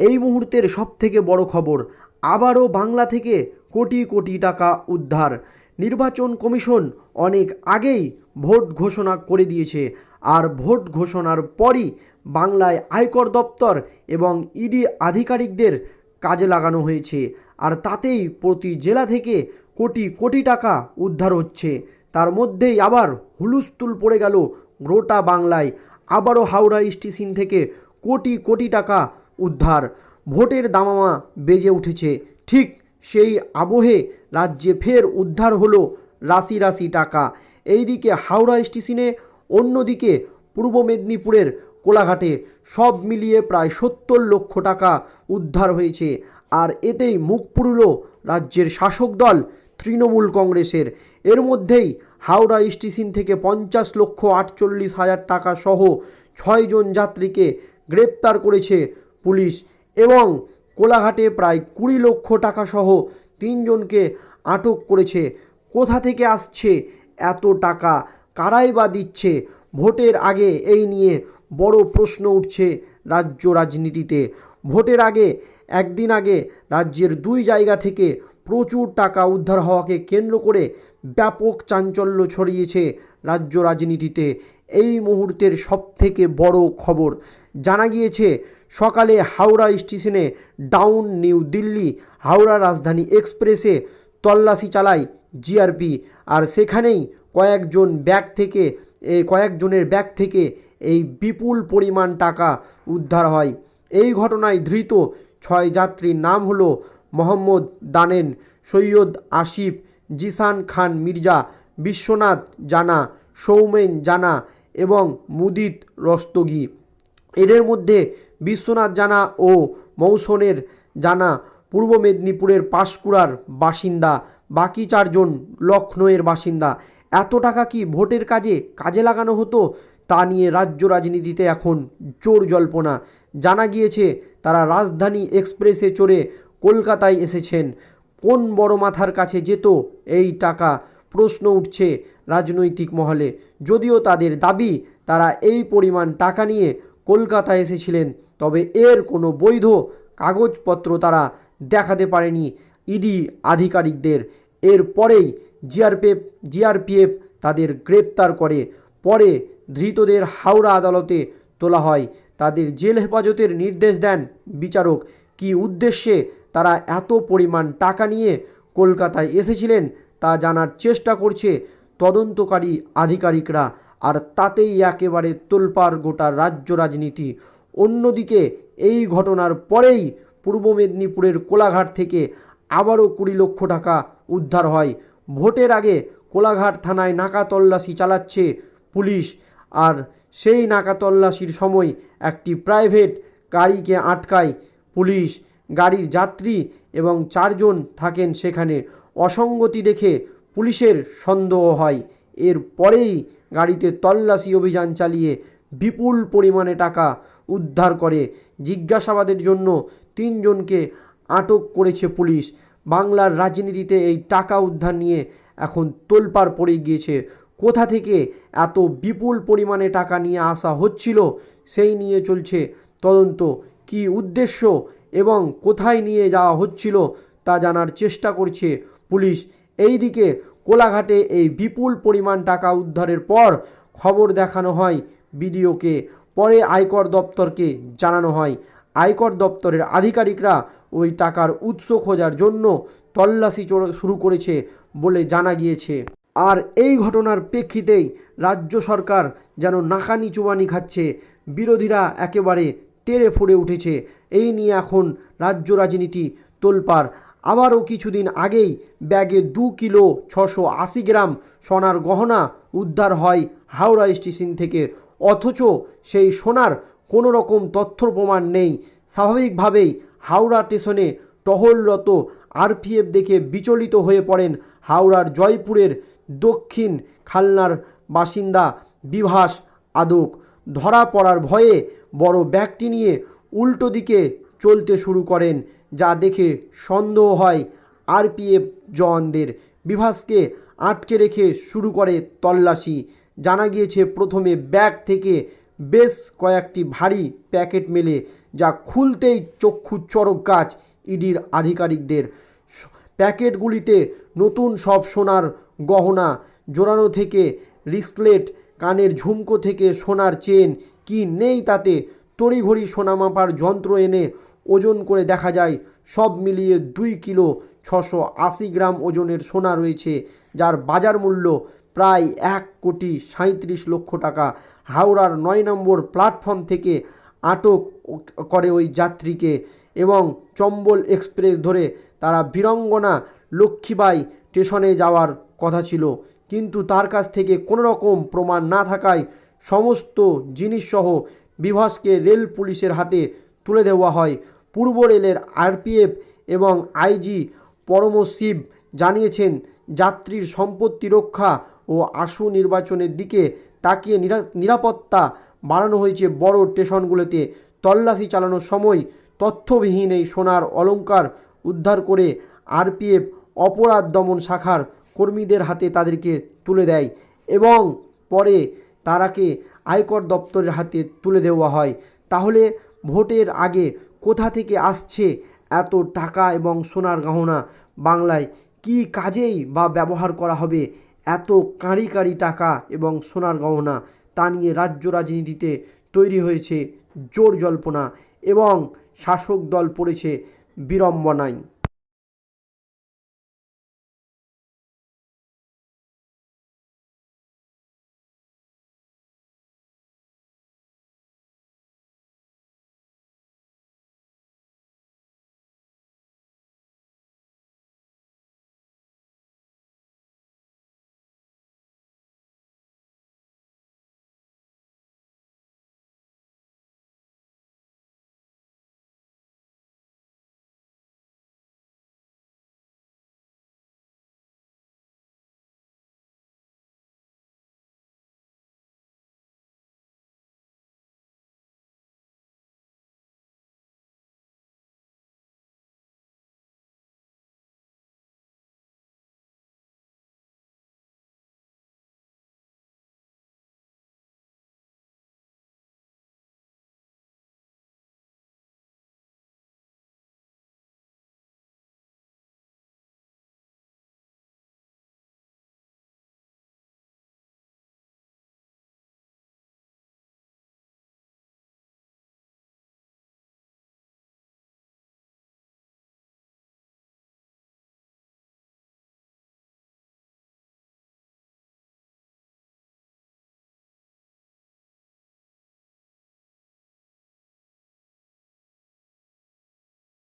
এই মুহূর্তের সবথেকে বড় খবর, আবারও বাংলা থেকে কোটি কোটি টাকা উদ্ধার। নির্বাচন কমিশন অনেক আগেই ভোট ঘোষণা করে দিয়েছে। আর ভোট ঘোষণার পরই বাংলায় আয়কর দপ্তর এবং ইডি আধিকারিকদের কাজে লাগানো হয়েছে। আর তাতেই প্রতি জেলা থেকে কোটি কোটি টাকা উদ্ধার হচ্ছে। তার মধ্যেই আবার হুলুস্থুল পড়ে গেল গোটা বাংলায়। আবারও হাওড়া স্টেশন থেকে কোটি কোটি টাকা উদ্ধার। ভোটের দামামা বেজে উঠেছে। ঠিক সেই আবহে রাজ্যে ফের উদ্ধার হলো রাশি রাশি টাকা। এইদিকে হাওড়া স্টেশনে, অন্যদিকে পূর্ব মেদিনীপুরের কোলাঘাটে। সব মিলিয়ে প্রায় সত্তর লক্ষ টাকা উদ্ধার হয়েছে। আর এতেই মুখ পুরল রাজ্যের শাসক দল তৃণমূল কংগ্রেসের। এর মধ্যেই হাওড়া স্টেশন থেকে পঞ্চাশ লক্ষ আটচল্লিশ হাজার টাকা সহ ছয়জন যাত্রীকে গ্রেপ্তার করেছে পুলিশ এবং কোলাঘাটে প্রায় কুড়ি লক্ষ টাকা সহ তিনজনকে আটক করেছে। কোথা থেকে আসছে এত টাকা? কারাই বা দিচ্ছে? ভোটের আগে এই নিয়ে বড় প্রশ্ন উঠছে রাজ্য রাজনীতিতে। ভোটের আগে, একদিন আগে রাজ্যের দুই জায়গা থেকে প্রচুর টাকা উদ্ধার হওয়াকে কেন্দ্র করে ব্যাপক চাঞ্চল্য ছড়িয়েছে রাজ্য রাজনীতিতে। এই মুহূর্তের সবথেকে বড় খবর জানা গিয়েছে সকালে হাওড়া স্টেশনে ডাউন নিউ দিল্লি, হাওড়া রাজধানী এক্সপ্রেসে তল্লাশি চালায় জিআরপি। আর সেখানেই কয়েকজন ব্যাগ থেকে কয়েকজনের ব্যাগ থেকে এই বিপুল পরিমাণ টাকা উদ্ধার হয়। এই ঘটনায় ধৃত ছয় যাত্রীর নাম হলো মোহাম্মদ দানেন, সৈয়দ আসিফ, জিসান খান মির্জা, বিশ্বনাথ জানা, সৌমেন জানা এবং মুদিত রস্তগি। এদের মধ্যে বিশ্বনাথ জানা ও মৌসনের জানা পূর্ব মেদিনীপুরের পাঁশকুড়ার বাসিন্দা। বাকি চারজন লখনৌয়ের বাসিন্দা। এত টাকা কি ভোটের কাজে কাজে লাগানো হতো? তা নিয়ে রাজ্য রাজনীতিতে এখন জোর জল্পনা। জানা গিয়েছে, তারা রাজধানী এক্সপ্রেসে চড়ে কলকাতায় এসেছেন। কোন বড় মাথার কাছে যেত এই টাকা? প্রশ্ন উঠছে রাজনৈতিক মহলে। যদিও তাদের দাবি, তারা এই পরিমাণ টাকা নিয়ে কলকাতায় এসেছিলেন। তবে এর কোনো বৈধ কাগজপত্র তারা দেখাতে পারেনি। ইডি আধিকারিকদের এর পরেই জিআরপিএফ জিআরপিএফ তাদের গ্রেপ্তার করে। পরে ধৃতদের হাওড়া আদালতে তোলা হয়। তাদের জেল হেফাজতের নির্দেশ দেন বিচারক। কী উদ্দেশ্যে তারা এত পরিমাণ টাকা নিয়ে কলকাতায় এসেছিলেন তা জানার চেষ্টা করছে তদন্তকারী আধিকারিকরা। আর তাতেই একেবারে তোলপাড় গোটা রাজ্য রাজনীতি অন্যদিকে এই ঘটনার পরেই পূর্ব মেদিনীপুরের কোলাঘাট থেকে আবারও কুড়ি লক্ষ টাকা উদ্ধার হয়। ভোটের আগে কোলাঘাট থানায় নাকা তল্লাশি চালাচ্ছে পুলিশ আর সেই নাকা তল্লাশির সময় একটি প্রাইভেট গাড়িকে আটকায় পুলিশ। গাড়ির যাত্রী এবং চারজন থাকেন সেখানে। অসঙ্গতি দেখে পুলিশের সন্দেহ হয়। এর পরেই গাড়িতে তল্লাশি অভিযান চালিয়ে বিপুল পরিমাণে টাকা উদ্ধার করে। জিজ্ঞাসাবাদের জন্য তিনজনকে আটক করেছে পুলিশ। বাংলার রাজনীতিতে এই টাকা উদ্ধার নিয়ে এখন তোলপাড় পড়ে গিয়েছে। কোথা থেকে এত বিপুল পরিমাণে টাকা নিয়ে আসা হচ্ছিল, সেই নিয়ে চলছে তদন্ত। কী উদ্দেশ্য এবং কোথায় নিয়ে যাওয়া হচ্ছিল তা জানার চেষ্টা করছে পুলিশ। এই দিকে কোলাঘাটে এই বিপুল পরিমাণ টাকা উদ্ধারের পর খবর দেখানো হয় বিডিওকে। পরে আয়কর দপ্তরকে জানানো হয়। আয়কর দপ্তরের আধিকারিকরা ওই টাকার উৎস খোঁজার জন্য তল্লাশি শুরু করেছে বলে জানা গিয়েছে। আর এই ঘটনার প্রেক্ষিতেই রাজ্য সরকার যেন নাকানি চুবানি খাচ্ছে, বিরোধীরা একেবারে তেড়ে ফুড়ে উঠেছে। এই নিয়ে এখন রাজ্য রাজনীতি তোলপাড়। আবারও কিছুদিন আগেই ব্যাগে দু কিলো ছশো আশি গ্রাম সোনার গহনা উদ্ধার হয় হাওড়া স্টেশন থেকে। অথচ সেই সোনার কোনো রকম তথ্য প্রমাণ নেই। স্বাভাবিকভাবেই হাওড়া স্টেশনে টহলরত আরপিএফ দেখে বিচলিত হয়ে পড়েন হাওড়ার জয়পুরের দক্ষিণ খালনার বাসিন্দা বিভাস আদক। ধরা পড়ার ভয়ে বড় ব্যাগটি নিয়ে উল্টো দিকে চলতে শুরু করেন, যা দেখে সন্দেহ হয় আরপিএফ জওয়ানদের বিভাসকে আটকে রেখে শুরু করে তল্লাশি। জানা গিয়েছে, প্রথমে ব্যাগ থেকে বেশ কয়েকটি ভারী প্যাকেট মেলে, যা খুলতেই চক্ষু চরক গাছ ইডির আধিকারিকদের। প্যাকেটগুলিতে নতুন সব সোনার গহনা জোড়ানো থেকে রিসলেট, কানের ঝুমকো থেকে সোনার চেন, কি নেই তাতে, তড়িঘড়ি সোনা মাপার যন্ত্র এনে ওজন করে দেখা যায়, সব মিলিয়ে দুই কিলো ছশো আশি গ্রাম ওজনের সোনা রয়েছে, যার বাজার মূল্য প্রায় এক কোটি সাঁত্রিশ লক্ষ টাকা। হাওড়ার নয় নম্বর প্ল্যাটফর্ম থেকে আটক করে ওই যাত্রীকে এবং চম্বল এক্সপ্রেস ধরে তারা বীরঙ্গনা লক্ষ্মীবাই স্টেশনে যাওয়ার কথা ছিল। কিন্তু তার কাছ থেকে কোনো রকম প্রমাণ না থাকায় সমস্ত জিনিসসহ বিভাসকে রেল পুলিশের হাতে তুলে দেওয়া হয়। পূর্ব রেলের আরপিএফ এবং আইজি পরমশিব জানিয়েছেন, যাত্রীর সম্পত্তি রক্ষা ও আশু নির্বাচনের দিকে তাকিয়ে নিরা- নিরাপত্তা বাড়ানো হয়েছে বড় স্টেশনগুলোতে। তল্লাশি চালানোর সময় তথ্যবিহীন এই সোনার অলঙ্কার উদ্ধার করে আরপিএফ অপরাধ দমন শাখার কর্মীদের হাতে তাদেরকে তুলে দেয় এবং পরে তারাকে আয়কর দপ্তরের হাতে তুলে দেওয়া হয়। তাহলে ভোটের আগে কোথা থেকে আসছে এত টাকা এবং সোনার গহনা? বাংলায় কি কাজেই বা ব্যবহার করা হবে? এত কাঁড়ি কাঁড়ি টাকা এবং সোনার গহনা তা নিয়ে রাজ্য রাজনীতিতে তৈরি হয়েছে জোর জল্পনা এবং শাসক দল পড়েছে বিড়ম্বনায়।